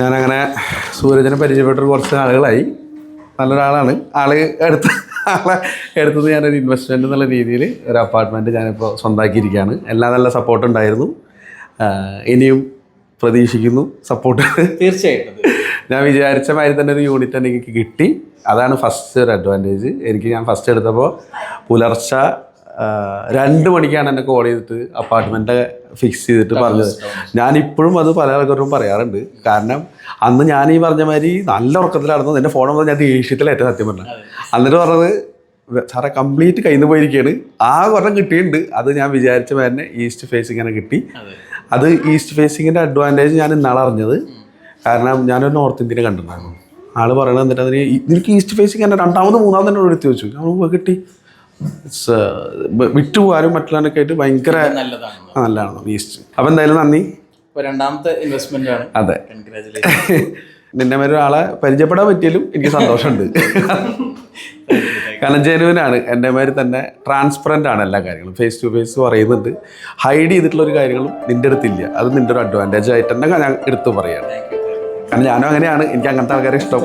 ഞാനങ്ങനെ സൂരജിനെ പരിചയപ്പെട്ട കുറച്ച് ആളുകളായി. നല്ലൊരാളാണ്. ആൾ എടുത്ത് ആളെ എടുത്തത് ഞാനൊരു ഇൻവെസ്റ്റ്മെന്റ് എന്നുള്ള രീതിയിൽ ഒരു അപ്പാർട്ട്മെന്റ് ഞാനിപ്പോൾ സ്വന്തമാക്കിയിരിക്കുകയാണ് എല്ലാം നല്ല സപ്പോർട്ട് ഉണ്ടായിരുന്നു. ഇനിയും പ്രതീക്ഷിക്കുന്നു സപ്പോർട്ട് തീർച്ചയായിട്ടും. ഞാൻ വിചാരിച്ച മാതിരി തന്നെ ഒരു യൂണിറ്റ് എനിക്ക് കിട്ടി. അതാണ് ഫസ്റ്റ് ഒരു അഡ്വാന്റേജ് എനിക്ക് ഞാൻ ഫസ്റ്റ് എടുത്തപ്പോൾ പുലർച്ചെ രണ്ട് മണിക്കാണ് എന്നെ കോൾ ചെയ്തിട്ട് അപ്പാർട്ട്മെന്റ് ഫിക്സ് ചെയ്തിട്ട് പറഞ്ഞത്. ഞാൻ ഇപ്പോഴും അത് പല ആൾക്കാരും പറയാറുണ്ട്. കാരണം അന്ന് ഞാൻ ഈ പറഞ്ഞ മാതിരി നല്ല ഉറക്കത്തിലായിരുന്നു. എന്റെ ഫോൺ വന്നത് ഞാൻ ദേഷ്യത്തിലേറ്റവും സത്യം പറഞ്ഞത്. എന്നിട്ട് പറഞ്ഞത് സാറെ കംപ്ലീറ്റ് കയ്യിൽ നിന്ന് പോയിരിക്കുകയാണ് ആ ഒരെണ്ണം കിട്ടിയിട്ടുണ്ട്. അത് ഞാൻ വിചാരിച്ച മാതിരി ഈസ്റ്റ് ഫേസിങ്ങനെ തന്നെ കിട്ടി. അത്. ഈസ്റ്റ് ഫേസിങ്ങിന്റെ അഡ്വാന്റേജ് ഞാൻ ഇന്നാളെ അറിഞ്ഞത്. കാരണം ഞാനൊരു നോർത്ത് ഇന്ത്യനെ കണ്ടിട്ടുണ്ടായിരുന്നു. ആൾ പറയണത് എന്നിട്ട് അതിന് എനിക്ക് ഈസ്റ്റ് ഫേസിങ് തന്നെ രണ്ടാമത് മൂന്നാമത് തന്നെ എടുത്ത് വെച്ചു ഞാൻ "ഓ, കിട്ടി. വിട്ടുപോകാനും മറ്റുള്ളതൊക്കെ ആയിട്ട് ഭയങ്കര നല്ലതാണ്. നല്ലതാണ്. ഈസ്റ്റ് അപ്പം എന്തായാലും നന്ദി. രണ്ടാമത്തെ ഇൻവെസ്റ്റ്മെന്റ് ആണ്. അതെ. നിന്നെ മാതിരി ഒരാളെ പരിചയപ്പെടാൻ പറ്റിയാലും എനിക്ക് സന്തോഷമുണ്ട്. കാരണം ജെനുവിനാണ്. എന്റെ മാതിരി തന്നെ ട്രാൻസ്പെറന്റ് ആണ് എല്ലാ കാര്യങ്ങളും. ഫേസ് ടു ഫേസ് പറയുന്നുണ്ട്. ഹൈഡ് ചെയ്തിട്ടുള്ള ഒരു കാര്യങ്ങളും നിന്റെ അടുത്തില്ല അത് നിന്റെ ഒരു അഡ്വാന്റേജ് ആയിട്ട് തന്നെ ഞാൻ എടുത്തു പറയാം കാരണം ഞാനും അങ്ങനെയാണ്. എനിക്ക് അങ്ങനത്തെ ആൾക്കാരെ ഇഷ്ടം.